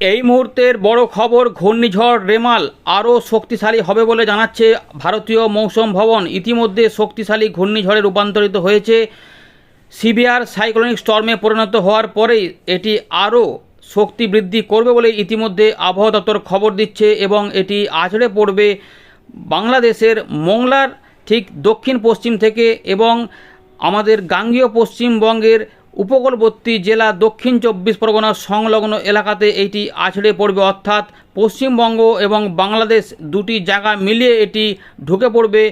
এই মুহূর্তের বড় খবর, ঘূর্ণিঝড়, রেমাল আরও শক্তিশালী হবে বলে জানাচ্ছে ভারতীয় মৌসুম ভবন। ইতিমধ্যে শক্তিশালী ঘূর্ণিঝড়ে রূপান্তরিত হয়েছে। সিভিয়ার সাইক্লোনিক স্টর্মে পরিণত হওয়ার পরেই এটি আরও শক্তি বৃদ্ধি করবে বলে ইতিমধ্যে আবহাওয়া দপ্তর খবর দিচ্ছে এবং এটি আছড়ে পড়বে বাংলাদেশের মোংলার ঠিক দক্ষিণ পশ্চিম থেকে এবং আমাদের গাঙ্গীয় পশ্চিমবঙ্গের উপকূলবর্তী জেলা দক্ষিণ চব্বিশ পরগনা সংলগ্ন এলাকাতে এটি আছড়ে পড়বে। অর্থাৎ পশ্চিমবঙ্গ এবং বাংলাদেশ দুটি জায়গা মিলিয়ে এটি ঢুকে পড়বে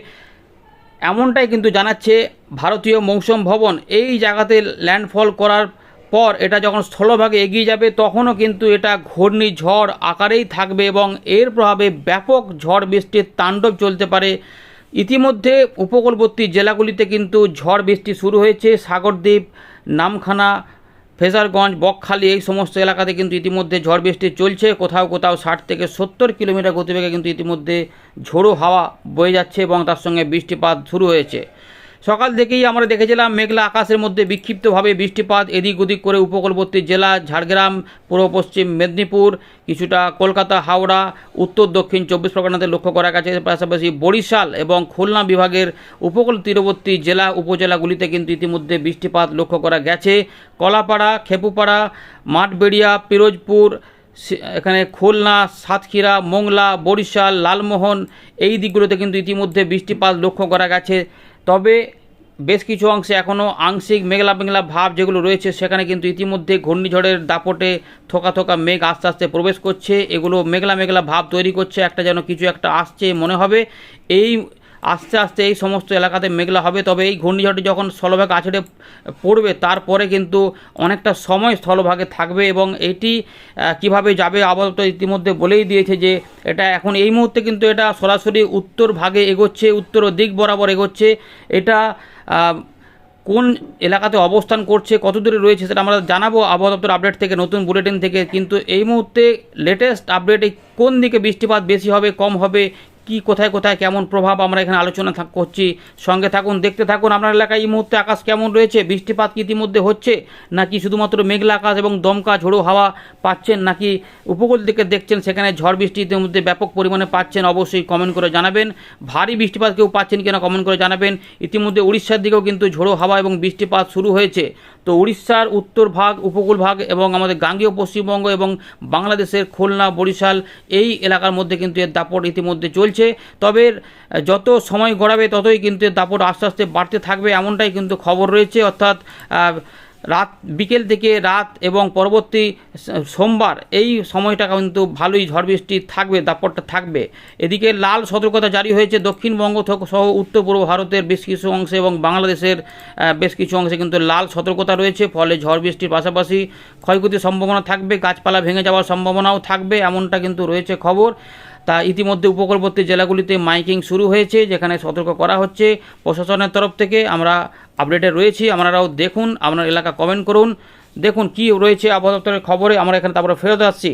এমনটাই কিন্তু জানাচ্ছে ভারতীয় মৌসুম ভবন। এই জায়গাতে ল্যান্ডফল করার পর এটা যখন স্থলভাগে এগিয়ে যাবে, তখনও কিন্তু এটা ঘূর্ণিঝড় আকারেই থাকবে এবং এর প্রভাবে ব্যাপক ঝড় বৃষ্টির তাণ্ডব চলতে পারে। ইতিমধ্যে উপকূলবর্তী জেলাগুলিতে কিন্তু ঝড় বৃষ্টি শুরু হয়েছে। সাগরদ্বীপ নামখানা, ফেজারগঞ্জ, বকখালি এই সমস্ত এলাকাতে কিন্তু ইতিমধ্যে ঝড় বৃষ্টি চলছে। কোথাও কোথাও ষাট থেকে সত্তর কিলোমিটার গতিবেগে কিন্তু ইতিমধ্যে ঝোড়ো হাওয়া বয়ে যাচ্ছে এবং তার সঙ্গে বৃষ্টিপাত শুরু হয়েছে। সকাল থেকেই আমরা দেখেছিলাম মেঘলা আকাশের মধ্যে বিক্ষিপ্তভাবে বৃষ্টিপাত এদিক ওদিক করে উপকূলবর্তী জেলা, ঝাড়গ্রাম, পূর্ব পশ্চিম মেদিনীপুর, কিছুটা কলকাতা, হাওড়া, উত্তর, দক্ষিণ চব্বিশ পরগনাতে লক্ষ্য করা গেছে। পাশাপাশি বরিশাল এবং খুলনা বিভাগের উপকূল তীরবর্তী জেলা উপজেলাগুলিতে কিন্তু ইতিমধ্যে বৃষ্টিপাত লক্ষ্য করা গেছে। কলাপাড়া, খেপুপাড়া, মাঠবেড়িয়া, পিরোজপুর এখানে খুলনা, সাতক্ষীরা, মোংলা, বরিশাল, লালমোহন এই দিকগুলোতে কিন্তু ইতিমধ্যে বৃষ্টিপাত লক্ষ্য করা গেছে। তবে বেশ কিছু অংশে এখনও আংশিক মেঘলা মেঘলা ভাব যেগুলো রয়েছে, সেখানে কিন্তু ইতিমধ্যে ঘূর্ণিঝড়ের দাপটে থোকা থোকা মেঘ আস্তে আস্তে প্রবেশ করছে। এগুলো মেঘলা মেঘলা ভাব তৈরি করছে, একটা যেন কিছু একটা আসছে মনে হবে। এই আস্তে আস্তে এই সমস্ত এলাকাতে মেঘলা হবে। তবে এই ঘূর্ণিঝড়টি যখন স্থলভাগ আছড়ে পড়বে, তারপরে কিন্তু অনেকটা সময় স্থলভাগে থাকবে এবং এটি কীভাবে যাবে আপাতত ইতিমধ্যে বলেই দিয়েছে যে এটা এখন এই মুহূর্তে কিন্তু এটা সরাসরি উত্তর ভাগে এগোচ্ছে, উত্তর দিক বরাবর এগোচ্ছে। এটা কোন এলাকাতে অবস্থান করছে কত দূরে রয়েছে সেটা আমরা জানাব আবহাওয়া দপ্তর আপডেট থেকে, নতুন বুলেটিন থেকে। কিন্তু এই মুহূর্তে লেটেস্ট আপডেটে কোন দিকে বৃষ্টিপাত বেশি হবে, কম হবে কি, কোথায় কোথায়, কেমন প্রভাব আমরা এখানে আলোচনা করছি? সঙ্গে থাকুন, দেখতে থাকুন, আপনার এলাকায় এই মুহূর্তে আকাশ কেমন রয়েছে? বৃষ্টিপাত কি ইতিমধ্যে হচ্ছে? নাকি শুধুমাত্র মেঘলা আকাশ এবং দমকা ঝোড়ো হাওয়া পাচ্ছেন? নাকি উপকূল দিকে দেখছেন, সেখানে ঝড় বৃষ্টি ইতিমধ্যে ব্যাপক পরিমাণে পাচ্ছেন? অবশ্যই কমেন্ট করে জানাবেন। ভারী বৃষ্টিপাত কেউ পাচ্ছেন কিনা কমেন্ট করে জানাবেন। ইতিমধ্যে উড়িষ্যার দিকেও কিন্তু ঝোড়ো হাওয়া এবং বৃষ্টিপাত শুরু হয়েছে। তো উড়িষ্যার উত্তর ভাগ, উপকূল ভাগ এবং আমাদের গাঙ্গেয়, পশ্চিমবঙ্গ এবং বাংলাদেশের খুলনা, বরিশাল এই এলাকার মধ্যে কিন্তু এর দাপট ইতিমধ্যে চলছে। তবে যত সময় গড়াবে ততই কিন্তু দাপট আস্তে আস্তে বাড়তে থাকবে এমনটাই কিন্তু খবর রয়েছে। অর্থাৎ রাত, বিকেল থেকে রাত এবং পরবর্তী সোমবার এই সময়টা কিন্তু ভালোই ঝড় বৃষ্টি থাকবে, দাপটটা থাকবে। এদিকে লাল সতর্কতা জারি হয়েছে। দক্ষিণবঙ্গ সহ উত্তর পূর্ব ভারতের বেশ কিছু অংশে এবং বাংলাদেশের বেশ কিছু অংশে কিন্তু লাল সতর্কতা রয়েছে। ফলে ঝড় বৃষ্টির পাশাপাশি ক্ষয়ক্ষতির সম্ভাবনা থাকবে, গাছপালা ভেঙে যাওয়ার সম্ভাবনাও থাকবে, এমনটা কিন্তু রয়েছে খবর। তা ইতিমধ্যে উপকূলবর্তী জেলাগুলিতে মাইকিং শুরু হয়েছে, যেখানে সতর্ক করা হচ্ছে। প্রশাসনের তরফ থেকে আমরা আপডেটে রয়েছি, আপনারাও দেখুন, আপনার এলাকা কমেন্ট করুন। দেখুন কি রয়েছে আবহাওয়া দপ্তরের খবরে, আমরা এখানে তারপরে ফেরত আসছি।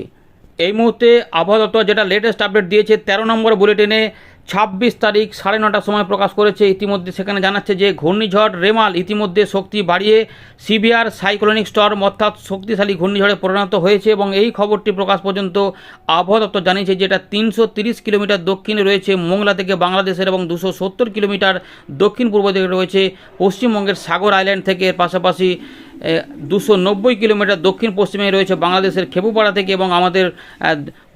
এই মুহূর্তে আবহাওয়া দপ্তর যেটা লেটেস্ট আপডেট দিয়েছে, তেরো নম্বর বুলেটিনে ছাব্বিশ তারিখ সাড়ে নটার সময় প্রকাশ করেছে। ইতিমধ্যে সেখানে জানাচ্ছে যে, ঘূর্ণিঝড় রেমাল ইতিমধ্যে শক্তি বাড়িয়ে সিভিয়ার সাইক্লোনিক স্টর্ম অর্থাৎ শক্তিশালী ঘূর্ণিঝড়ে পরিণত হয়েছে এবং এই খবরটি প্রকাশ পর্যন্ত আবহাওয়া দপ্তর জানিয়েছে যে, এটা তিনশো কিলোমিটার দক্ষিণে রয়েছে, মোংলা থেকে বাংলাদেশের এবং দুশো কিলোমিটার দক্ষিণ পূর্ব দিকে রয়েছে। পশ্চিমবঙ্গের সাগর আইল্যান্ড থেকে এর পাশাপাশি দুশো কিলোমিটার দক্ষিণ পশ্চিমে রয়েছে বাংলাদেশের খেপুপাড়া থেকে এবং আমাদের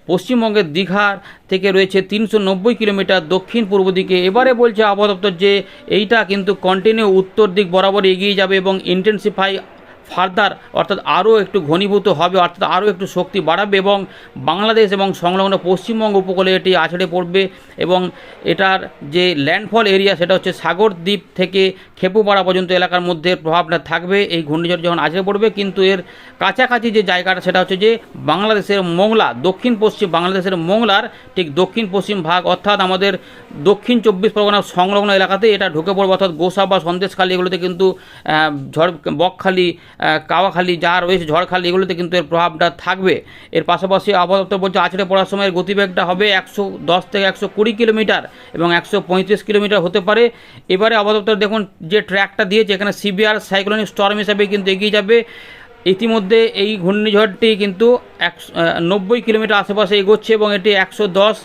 পশ্চিমবঙ্গের দীঘার থেকে রয়েছে তিনশো নব্বই কিলোমিটার দক্ষিণ পূর্ব দিকে। এবারে বলছে আবহাওয়া দপ্তর যে এইটা কিন্তু কন্টিনিউ উত্তর দিক বরাবর এগিয়ে যাবে এবং ইন্টেন্সিফাই ফার্দার, অর্থাৎ আরও একটু ঘনীভূত হবে, অর্থাৎ আরও একটু শক্তি বাড়াবে এবং বাংলাদেশ এবং সংলগ্ন পশ্চিমবঙ্গ উপকূলে এটি আছড়ে পড়বে এবং এটার যে ল্যান্ডফল এরিয়া সেটা হচ্ছে সাগর দ্বীপ থেকে খেপুপাড়া পর্যন্ত এলাকার মধ্যে প্রভাবটা থাকবে, এই ঘূর্ণিঝড় যখন আছড়ে পড়বে, কিন্তু এর কাছাকাছি যে জায়গাটা সেটা হচ্ছে যে বাংলাদেশের মোংলা, দক্ষিণ পশ্চিম বাংলাদেশের মোংলার ঠিক দক্ষিণ পশ্চিম ভাগ, অর্থাৎ আমাদের দক্ষিণ চব্বিশ পরগনা সংলগ্ন এলাকাতে এটা ঢুকে পড়বে, অর্থাৎ গোসা বা সন্দেশখালী এগুলোতে কিন্তু ঝড়, বকখালি কাওয়াখালী যা রয়েছে ঝড়খালি, এগুলোতে কিন্তু এর প্রভাবটা থাকবে। এর পাশাপাশি আবহাওয়া দপ্তর বলছে, আছড়ে পড়ার সময়ের গতিবেগটা হবে একশো দশ থেকে একশো কুড়ি কিলোমিটার এবং একশো পঁয়ত্রিশ কিলোমিটার হতে পারে। এবারে আবহাওয়া দপ্তর দেখুন, যে ট্র্যাকটা দিয়েছে, এখানে সিবিআর সাইক্লোনিক স্টর্ম হিসাবে কিন্তু এগিয়ে যাবে। ইতিমধ্যে এই ঘূর্ণিঝড়টি কিন্তু একশো নব্বই কিলোমিটার আশেপাশে এগোচ্ছে এবং এটি একশো দশ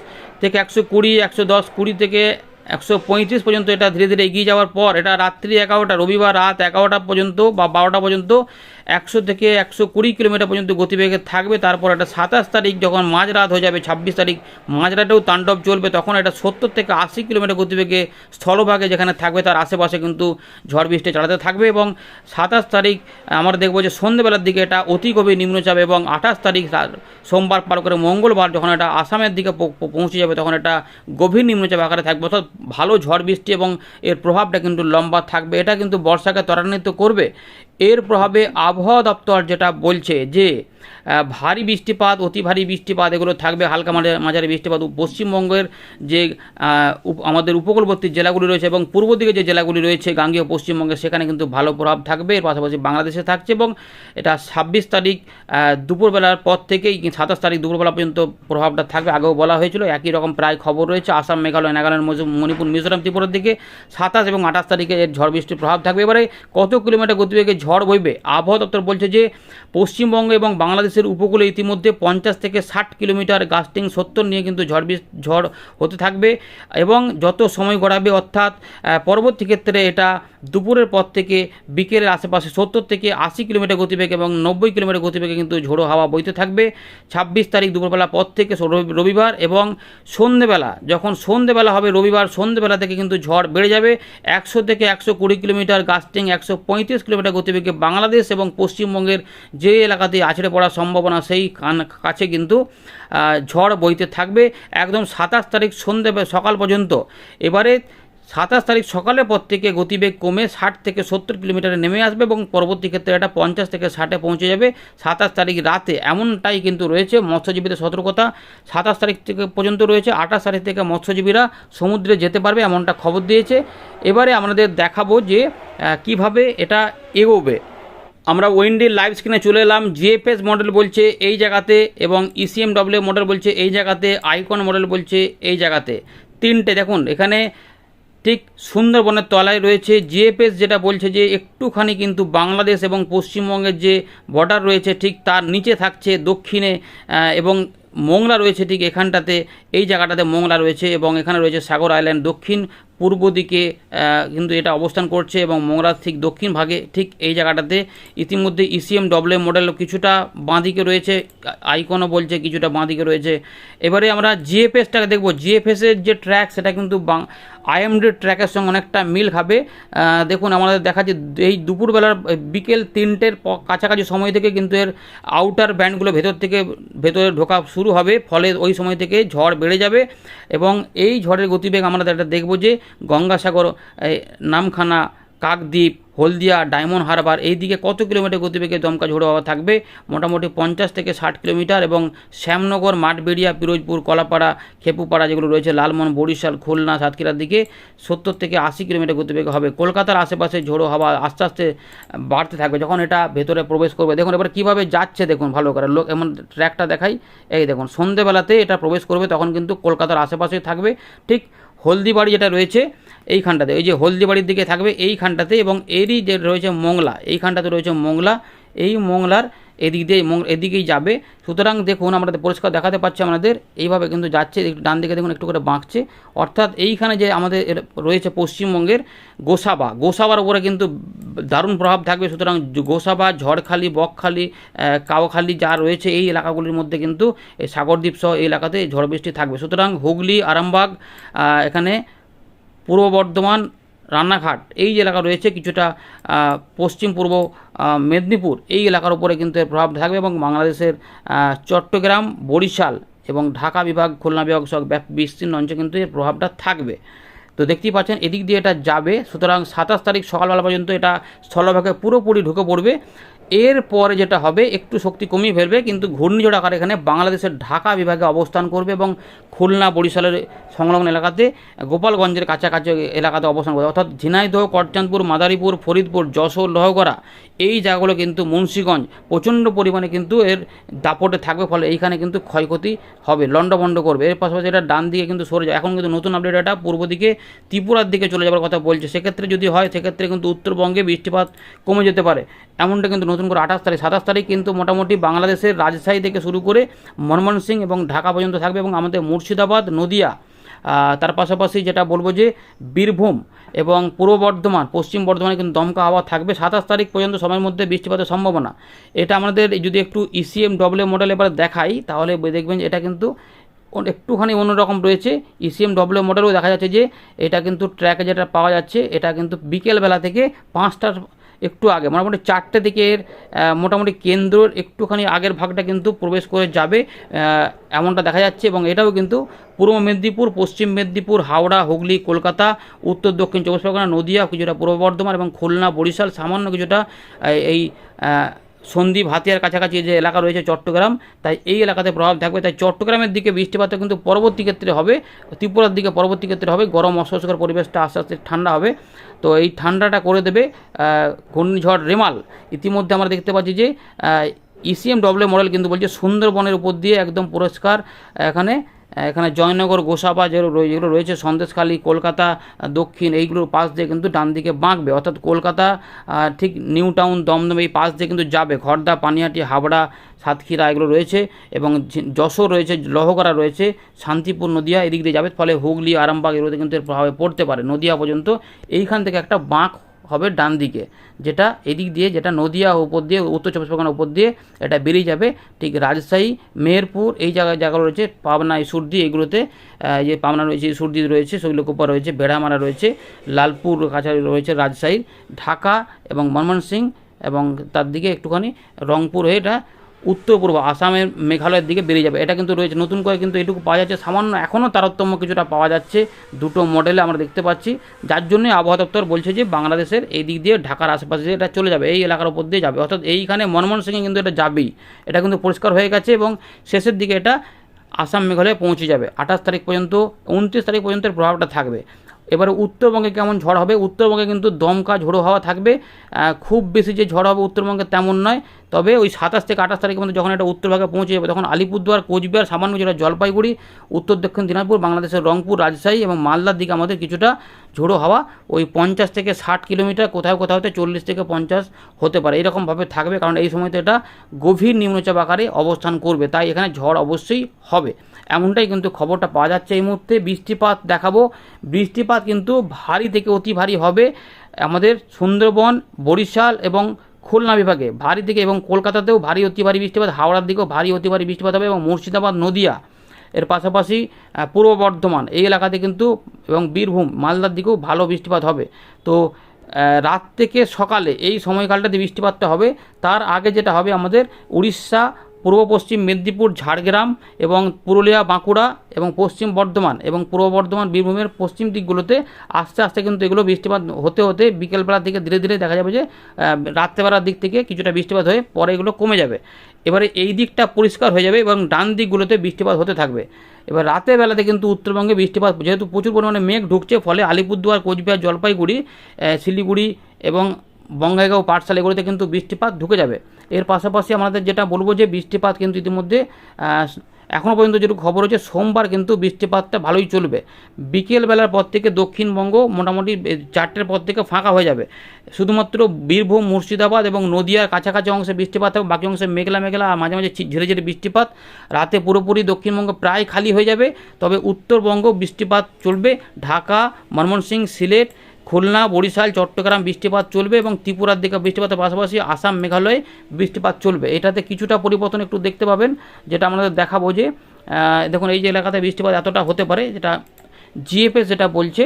থেকে একশো কুড়ি, একশো দশ কুড়ি থেকে একশো পঁয়ত্রিশ পর্যন্ত এটা ধীরে ধীরে এগিয়ে যাওয়ার পর, এটা রাত্রি এগারোটা, রবিবার রাত এগারোটা পর্যন্ত বা বারোটা পর্যন্ত একশো থেকে একশো কুড়ি কিলোমিটার পর্যন্ত গতিবেগে থাকবে। তারপর এটা সাতাশ তারিখ যখন মাঝরাত হয়ে যাবে, ছাব্বিশ তারিখ মাঝরাতেও তাণ্ডব চলবে, তখন এটা সত্তর থেকে আশি কিলোমিটার গতিবেগে স্থলভাগে যেখানে থাকবে তার আশেপাশে কিন্তু ঝড় বৃষ্টি চালাতে থাকবে এবং সাতাশ তারিখ আমরা দেখব যে সন্ধ্যেবেলার দিকে এটা অতি গভীর নিম্নচাপ এবং আঠাশ তারিখ সোমবার পার করে মঙ্গলবার যখন এটা আসামের দিকে পৌঁছে যাবে, তখন এটা গভীর নিম্নচাপ আকারে থাকবে। অর্থাৎ ভালো ঝড় বৃষ্টি এবং এর প্রভাবটা কিন্তু লম্বা থাকবে। এটা কিন্তু বর্ষাকে ত্বরান্বিত করবে। এর প্রভাবে আবহাওয়া দপ্তর যেটা বলছে যে ভারী বৃষ্টিপাত, অতি ভারী বৃষ্টিপাত, এগুলো থাকবে হালকা মাঝা- মাঝারি বৃষ্টিপাত। পশ্চিমবঙ্গের যে আমাদের উপকূলবর্তী জেলাগুলি রয়েছে এবং পূর্ব দিকে যে জেলাগুলি রয়েছে, গাঙ্গেয় পশ্চিমবঙ্গে, সেখানে কিন্তু ভালো প্রভাব থাকবে। এর পাশাপাশি বাংলাদেশে থাকছে এবং এটা ছাব্বিশ তারিখ দুপুরবেলার পর থেকেই সাতাশ তারিখ দুপুরবেলা পর্যন্ত প্রভাবটা থাকবে। আগেও বলা হয়েছিল, একই রকম প্রায় খবর রয়েছে। আসাম, মেঘালয়, নাগাল্যান্ড মণিপুর, মিজোরাম, ত্রিপুরার দিকে সাতাশ এবং আঠাশ তারিখে এর ঝড় বৃষ্টির প্রভাব থাকবে। এবারে কত কিলোমিটার গতিবেগে ঝড় বইবে? আবহাওয়া দপ্তর বলছে যে, পশ্চিমবঙ্গ এবং বাংলাদেশের উপকূলে ইতিমধ্যে পঞ্চাশ থেকে ষাট কিলোমিটার গাস্টিং সত্তর নিয়ে কিন্তু ঝড় ঝড় হতে থাকবে এবং যত সময় গড়াবে অর্থাৎ পরবর্তী ক্ষেত্রে এটা দুপুরের পর থেকে বিকেলের আশেপাশে সত্তর থেকে আশি কিলোমিটার গতিবেগ এবং নব্বই কিলোমিটার গতিবেগে কিন্তু ঝোড়ো হাওয়া বইতে থাকবে। ছাব্বিশ তারিখ দুপুরবেলা পর থেকে রবিবার এবং সন্ধেবেলা, যখন সন্ধেবেলা হবে রবিবার সন্ধেবেলা থেকে কিন্তু ঝড় বেড়ে যাবে। একশো থেকে একশো কুড়ি কিলোমিটার গাস্টিং, একশো পঁয়ত্রিশ কিলোমিটার গতিবেগে বাংলাদেশ এবং পশ্চিমবঙ্গের যে এলাকাতে আছড়ে পড়ার সম্ভাবনা সেই কান- কাছে কিন্তু ঝড় বইতে থাকবে। একদম সাতাশ তারিখ সন্ধে সকাল পর্যন্ত। এবারে সাতাশ তারিখ সকালের পর থেকে গতিবেগ কমে ষাট থেকে সত্তর কিলোমিটারে নেমে আসবে এবং পরবর্তী ক্ষেত্রে এটা পঞ্চাশ থেকে ষাটে পৌঁছে যাবে। সাতাশ তারিখ রাতে এমনটাই কিন্তু রয়েছে মৎস্যজীবীদের সতর্কতা। সাতাশ তারিখ থেকে পর্যন্ত রয়েছে, আঠাশ তারিখ থেকে মৎস্যজীবীরা সমুদ্রে যেতে পারবে এমনটা খবর দিয়েছে। এবারে আমাদের দেখাবো যে কীভাবে এটা এগোবে। আমরা ওয়েন্ডির লাইভ স্ক্রিনে চলে এলাম। জিএফএস মডেল বলছে এই জায়গাতে এবং E ইসিএমডব্লিউ মডেল বলছে এই জায়গাতে আইকন মডেল বলছে এই জায়গাতে। তিনটে দেখুন, এখানে ঠিক সুন্দরবনের তলায় রয়েছে। জিএফএস যেটা বলছে যে একটুখানি কিন্তু বাংলাদেশ এবং পশ্চিমবঙ্গের যে বর্ডার রয়েছে ঠিক তার নিচে থাকছে, দক্ষিণে এবং মোংলা রয়েছে ঠিক এখানটাতে। এই জায়গাটাতে মোংলা রয়েছে এবং এখানে রয়েছে সাগর আইল্যান্ড দক্ষিণ পূর্ব দিকে কিন্তু এটা অবস্থান করছে এবং মোংলার ঠিক দক্ষিণ ভাগে, ঠিক এই জায়গাটাতে। ইতিমধ্যে ইসিএম ডব্লিউ মডেল কিছুটা বাঁদিকে রয়েছে আইকনও বলছে কিছুটা বাঁদিকে রয়েছে। এবারে আমরা জিএফএসটাকে দেখব। জিএফএসের যে ট্র্যাক সেটা কিন্তু আইএমডি ট্র্যাকের সঙ্গে অনেকটা মিল খাবে। দেখুন, আমাদের দেখা যাচ্ছে এই দুপুরবেলার বিকেল তিনটের কাছাকাছি সময় থেকে কিন্তু এর আউটার ব্যান্ডগুলো ভেতর থেকে, ভেতরে ঢোকা শুরু হবে। ফলে ওই সময় থেকে ঝড় বেড়ে যাবে এবং এই ঝড়ের গতিবেগ আমরা এটা দেখব যে গঙ্গাসাগর নামখানা, কাকদ্বীপ, হলদিয়া, ডায়মন্ড হারবার, এই দিকে কত কিলোমিটার গতিবেগে দমকা ঝোড়ো হাওয়া থাকবে? মোটামুটি পঞ্চাশ থেকে ষাট কিলোমিটার এবং শ্যামনগর, মাঠবেড়িয়া, পিরোজপুর, কলাপাড়া, খেপুপাড়া যেগুলো রয়েছে, লালমোহন, বরিশাল, খুলনা, সাতক্ষীরার দিকে সত্তর থেকে আশি কিলোমিটার গতিবেগ হবে। কলকাতার আশেপাশে ঝোড়ো হাওয়া আস্তে আস্তে বাড়তে থাকবে যখন এটা ভেতরে প্রবেশ করবে। দেখুন, এবার কীভাবে যাচ্ছে দেখুন ভালো করে। লোক এমন ট্র্যাকটা দেখাই। এই দেখুন, সন্ধেবেলাতে এটা প্রবেশ করবে, তখন কিন্তু কলকাতার আশেপাশেই থাকবে। ঠিক হলদিবাড়ি যেটা রয়েছে, এইখানটাতে। ওই যে হলদিবাড়ির দিকে থাকবে এইখানটাতে এবং এরই যে রয়েছে মোংলা, এইখানটাতে রয়েছে মোংলা। এই মোংলার এদিক দিয়ে এদিকেই যাবে। সুতরাং দেখুন, আমরা পরিষ্কার দেখাতে পাচ্ছি আমাদের। এইভাবে কিন্তু যাচ্ছে ডান দিকে দেখুন, একটু করে বাঁকছে। অর্থাৎ এইখানে যে আমাদের রয়েছে পশ্চিমবঙ্গের গোসাবা, গোসাবার উপরে কিন্তু দারুণ প্রভাব থাকবে। সুতরাং গোসাবা, ঝড়খালি, বকখালি কাওখালি যা রয়েছে, এই এলাকাগুলির মধ্যে কিন্তু এই সাগরদ্বীপ সহ এই এলাকাতে ঝড় বৃষ্টি থাকবে। সুতরাং হুগলি, আরামবাগ এখানে পূর্ব বর্ধমান রান্নাঘাট, এই যে এলাকা রয়েছে কিছুটা পশ্চিম পূর্ব মেদিনীপুর, এই এলাকার উপরে কিন্তু এর প্রভাব থাকবে এবং বাংলাদেশের চট্টগ্রাম, বরিশাল এবং ঢাকা বিভাগ, খুলনা বিভাগ সহ বিস্তীর্ণ অঞ্চলে কিন্তু এর প্রভাবটা থাকবে। তো দেখতেই পাচ্ছেন, এদিক দিয়ে এটা যাবে, সুতরাং সাতাশ তারিখ সকালবেলা পর্যন্ত এটা স্থলভাগে পুরোপুরি ঢুকে পড়বে। এরপরে যেটা হবে, একটু শক্তি কমিয়ে ফেলবে, কিন্তু ঘূর্ণিঝড় আকার এখানে বাংলাদেশের ঢাকা বিভাগে অবস্থান করবে এবং খুলনা, বরিশালের সংলগ্ন এলাকাতে, গোপালগঞ্জের কাছাকাছি এলাকাতে অবস্থান করবে। অর্থাৎ ঝিনাইদহ করচাঁদপুর মাদারীপুর, ফরিদপুর, যশোর, লহগড়া, এই জায়গাগুলো কিন্তু মুন্সীগঞ্জ প্রচণ্ড পরিমাণে কিন্তু এর দাপটে থাকবে, ফলে এইখানে কিন্তু ক্ষয়ক্ষতি হবে, লণ্ডভণ্ড করবে। এর পাশাপাশি এটা ডান দিকে কিন্তু সরে যায়। এখন কিন্তু নতুন আপডেট এটা পূর্ব দিকে, ত্রিপুরার দিকে চলে যাওয়ার কথা বলছে। সেক্ষেত্রে যদি হয়, সেক্ষেত্রে কিন্তু উত্তরবঙ্গে বৃষ্টিপাত কমে যেতে পারে। এমনটা কিন্তু নতুন করে আঠাশ তারিখ, সাতাশ তারিখ কিন্তু মোটামুটি বাংলাদেশের রাজশাহী থেকে শুরু করে মনমোহন এবং ঢাকা পর্যন্ত থাকবে এবং আমাদের মুর্শিদাবাদ, নদিয়া তার পাশাপাশি যেটা বলব যে বীরভূম এবং পূর্ব বর্ধমান, পশ্চিম বর্ধমানে কিন্তু দমকা হাওয়া থাকবে সাতাশ তারিখ পর্যন্ত সময়ের মধ্যে বৃষ্টিপাতের সম্ভাবনা। এটা আমাদের যদি একটু ইসিএম ডব্লিউ মডেল এবার দেখাই, তাহলে দেখবেন এটা কিন্তু একটুখানি অন্যরকম রয়েছে। ইসিএম ডব্লিউ মডেলও দেখা যাচ্ছে যে এটা কিন্তু ট্র্যাকে যেটা পাওয়া যাচ্ছে, এটা কিন্তু বিকেলবেলা থেকে পাঁচটার একটু আগে। মোটামুটি চারটে দিকে মোটামুটি কেন্দ্রর একটুখানি আগের ভাগটা কিন্তু প্রবেশ করে যাবে এমনটা দেখা যাচ্ছে। এবং এটাও কিন্তু পূর্ব মেদিনীপুর, পশ্চিম মেদিনীপুর, হাওড়া, হুগলি, কলকাতা, উত্তর, দক্ষিণ চব্বিশ পরগনা, নদীয়া, কিছুটা পূর্ব বর্ধমান এবং খুলনা, বরিশাল, সামান্য কিছুটা এই সন্দ্বীপ হাতিয়ার কাছাকাছি যে এলাকা রয়েছে চট্টগ্রাম, তাই এই এলাকাতে প্রভাব থাকবে। তাই চট্টগ্রামের দিকে বৃষ্টিপাত কিন্তু পরবর্তী ক্ষেত্রে হবে, ত্রিপুরার দিকে পরবর্তী ক্ষেত্রে হবে, গরম অস্বস্তিকর পরিবেশটা আস্তে আস্তে ঠান্ডা হবে। তো এই ঠান্ডাটা করে দেবে ঘূর্ণিঝড় রেমাল। ইতিমধ্যে আমরা দেখতে পাচ্ছি যে ইসিএম ডব্লিউ মডেল কিন্তু বলছে সুন্দরবনের উপর দিয়ে একদম পুরস্কার, এখানে এখানে জয়নগর, গোসাবা যেগুলো রয়ে- যেগুলো রয়েছে, সন্দেশখালী, কলকাতা, দক্ষিণ, এইগুলোর পাশ দিয়ে কিন্তু ডান দিকে বাঁকবে। অর্থাৎ কলকাতা ঠিক নিউ টাউন, দমদম এই পাশ দিয়ে কিন্তু যাবে। খড়দা পানিহাটি হাবড়া, সাতক্ষীরা এগুলো রয়েছে এবং যশোর রয়েছে, লহগড়া রয়েছে, শান্তিপুর, নদিয়া এদিক দিয়ে যাবে। ফলে হুগলি, আরামবাগ এগুলোতে কিন্তু এর প্রভাবে পড়তে পারে। নদিয়া পর্যন্ত এইখান থেকে একটা বাঁক হবে ডান দিকে। যেটা এদিক দিয়ে, যেটা নদিয়া উপর দিয়ে, উত্তর চব্বিশ পরগনার উপর দিয়ে এটা বেরিয়ে যাবে। ঠিক রাজশাহী, মেহেরপুর, এই জায়গায় জায়গা রয়েছে, পাবনা ইসুরদি এগুলোতে যে পাবনা রয়েছে ইসুরদি রয়েছে, শৈলকুপা রয়েছে, বেড়ামারা রয়েছে, লালপুর কাছা রয়েছে রাজশাহীর ঢাকা এবং মনমোহন সিং এবং তার দিকে একটুখানি রংপুর হয়ে এটা উত্তর পূর্ব আসামের মেঘালয়ের দিকে বেরিয়ে যাবে। এটা কিন্তু রয়েছে নতুন করে কিন্তু এটুকু পাওয়া যাচ্ছে। সামান্য এখনও তারতম্য কিছুটা পাওয়া যাচ্ছে দুটো মডেলে আমরা দেখতে পাচ্ছি। যার জন্যই আবহাওয়া দপ্তর বলছে যে, বাংলাদেশের এই দিক দিয়ে ঢাকার আশেপাশে দিয়ে এটা চলে যাবে, এই এলাকার উপর দিয়ে যাবে। অর্থাৎ এইখানে মনমোহন সিংয়ে কিন্তু এটা যাবেই। এটা কিন্তু পরিষ্কার হয়ে গেছে এবং শেষের দিকে এটা আসাম, মেঘালয়ে পৌঁছে যাবে। আঠাশ তারিখ পর্যন্ত, উনত্রিশ তারিখ পর্যন্ত প্রভাবটা থাকবে। এবারে উত্তরবঙ্গে কেমন ঝড় হবে? উত্তরবঙ্গে কিন্তু দমকা ঝোড়ো হাওয়া থাকবে। খুব বেশি যে ঝড় হবে উত্তরবঙ্গে তেমন নয়। তবে ওই সাতাশ থেকে আঠাশ তারিখের মধ্যে যখন এটা উত্তরভাগে পৌঁছে যাবে, তখন আলিপুরদুয়ার, কোচবিহার, সামান্য যেটা জলপাইগুড়ি, উত্তর দক্ষিণ দিনাজপুর, বাংলাদেশের রংপুর, রাজশাহী এবং মালদার দিকে আমাদের কিছুটা ঝোড়ো হাওয়া। ওই পঞ্চাশ থেকে ষাট কিলোমিটার কোথাও কোথাও চল্লিশ থেকে পঞ্চাশ হতে পারে। এরকমভাবে থাকবে, কারণ এই সময় তো এটা গভীর নিম্নচাপ আকারে অবস্থান করবে। তাই এখানে ঝড় অবশ্যই হবে। এমনটাই কিন্তু খবরটা পাওয়া যাচ্ছে এই মুহূর্তে। বৃষ্টিপাত দেখাবো। বৃষ্টিপাত কিন্তু ভারী থেকে অতি ভারী হবে আমাদের সুন্দরবন, বরিশাল এবং খুলনা বিভাগে। ভারী থেকে এবং কলকাতাতেও ভারী অতি ভারী বৃষ্টিপাত, হাওড়ার দিকেও ভারী অতি ভারী বৃষ্টিপাত হবে এবং মুর্শিদাবাদ, নদিয়া এর পাশাপাশি পূর্ব বর্ধমান এই এলাকাতে কিন্তু এবং বীরভূম, মালদার দিকেও ভালো বৃষ্টিপাত হবে। তো রাত থেকে সকালে এই সময়কালটাতে বৃষ্টিপাতটা হবে। তার আগে যেটা হবে আমাদের উড়িষ্যা পূর্ব পশ্চিম মেদিনীপুর, ঝাড়গ্রাম এবং পুরুলিয়া, বাঁকুড়া এবং পশ্চিম বর্ধমান এবং পূর্ব বর্ধমান, বীরভূমের পশ্চিম দিকগুলোতে আস্তে আস্তে কিন্তু এগুলো বৃষ্টিপাত হতে হতে বিকেলবেলার দিকে ধীরে ধীরে দেখা যাবে যে রাত্রেবেলার দিক থেকে কিছুটা বৃষ্টিপাত হয়ে পরে এগুলো কমে যাবে। এবারে এই দিকটা পরিষ্কার হয়ে যাবে এবং ডান দিকগুলোতে বৃষ্টিপাত হতে থাকবে। এবার রাতের বেলাতে কিন্তু উত্তরবঙ্গে বৃষ্টিপাত, যেহেতু প্রচুর পরিমাণে মেঘ ঢুকছে, ফলে আলিপুরদুয়ার, কোচবিহার, জলপাইগুড়ি শিলিগুড়ি এবং বঙ্গাইগাঁও পাঠশালা এগুলোতে কিন্তু বৃষ্টিপাত ঢুকে যাবে। এর পাশাপাশি আমাদের যেটা বলব যে বৃষ্টিপাত কিন্তু ইতিমধ্যে এখনও পর্যন্ত যেটুকু খবর হচ্ছে সোমবার কিন্তু বৃষ্টিপাতটা ভালোই চলবে। বিকেলবেলার পর থেকে দক্ষিণবঙ্গ মোটামুটি চারটের পর থেকে ফাঁকা হয়ে যাবে। শুধুমাত্র বীরভূম, মুর্শিদাবাদ এবং নদিয়ার কাছাকাছি অংশে বৃষ্টিপাত হবে বাকি অংশে মেঘলা মেঘলা আর মাঝে মাঝে ঝিরে ঝিরে বৃষ্টিপাত। রাতে পুরোপুরি দক্ষিণবঙ্গ প্রায় খালি হয়ে যাবে। তবে উত্তরবঙ্গ বৃষ্টিপাত চলবে। ঢাকা ময়মনসিংহ সিলেট খুলনা, বরিশাল, চট্টগ্রাম বৃষ্টিপাত চলবে এবং ত্রিপুরার দিকে বৃষ্টিপাতের পাশাপাশি আসাম, মেঘালয়ে বৃষ্টিপাত চলবে। এটাতে কিছুটা পরিবর্তন একটু দেখতে পাবেন, যেটা আমাদের দেখাবো যে দেখুন এই যে এলাকাতে বৃষ্টিপাত এতটা হতে পারে, যেটা জিএফএস যেটা বলছে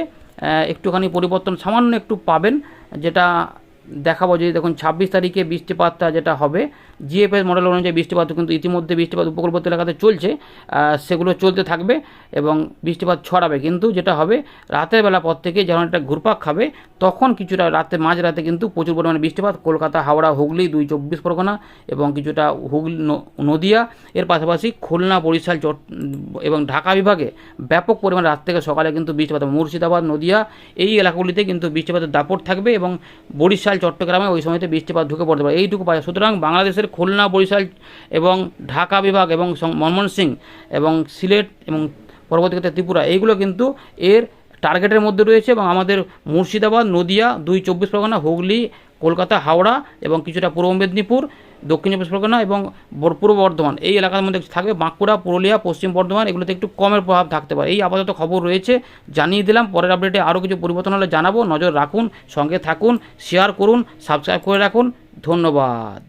একটুখানি পরিবর্তন সামান্য একটু পাবেন, যেটা দেখাবো যে দেখুন ছাব্বিশ তারিখে বৃষ্টিপাতটা যেটা হবে জিএফএস মডেল অনুযায়ী বৃষ্টিপাত কিন্তু ইতিমধ্যে বৃষ্টিপাত উপকূলবর্তী এলাকাতে চলছে সেগুলো চলতে থাকবে এবং বৃষ্টিপাত ছড়াবে। কিন্তু যেটা হবে, রাতের বেলা পর থেকে যখন একটা ঘুরপাক খাবে, তখন কিছুটা রাতে মাঝরাতে কিন্তু প্রচুর পরিমাণে বৃষ্টিপাত, কলকাতা, হাওড়া, হুগলি, দুই চব্বিশ পরগনা এবং কিছুটা হুগলি নদিয়া, এর পাশাপাশি খুলনা, বরিশাল, চট, এবং ঢাকা বিভাগে ব্যাপক পরিমাণে রাত থেকে সকালে কিন্তু বৃষ্টিপাত, মুর্শিদাবাদ, নদিয়া, এই এলাকাগুলিতে কিন্তু বৃষ্টিপাতের দাপট থাকবে এবং বরিশাল, চট্টগ্রামে ওই সময়তে বৃষ্টিপাত ঢুকে পড়তে পারে। এইটুকু পায়। সুতরাং বাংলাদেশের খুলনা, বরিশাল এবং ঢাকা বিভাগ এবং সং- ময়মনসিং এবং সিলেট এবং পরবর্তীতে ত্রিপুরা, এইগুলো কিন্তু এর টার্গেটের মধ্যে রয়েছে এবং আমাদের মুর্শিদাবাদ, নদিয়া, দুই চব্বিশ পরগনা, হুগলি, কলকাতা, হাওড়া এবং কিছুটা পূর্ব মেদিনীপুর, দক্ষিণ চব্বিশ পরগনা এবং পূর্ব বর্ধমান। এই এলাকার মধ্যে থাকবে। বাঁকুড়া, পুরুলিয়া, পশ্চিম বর্ধমান, এগুলোতে একটু কমের প্রভাব থাকতে পারে। এই আপাতত খবর রয়েছে, জানিয়ে দিলাম। পরের আপডেটে আরও কিছু পরিবর্তন হলে জানাব। নজর রাখুন, সঙ্গে থাকুন শেয়ার করুন সাবস্ক্রাইব করে রাখুন। ধন্যবাদ।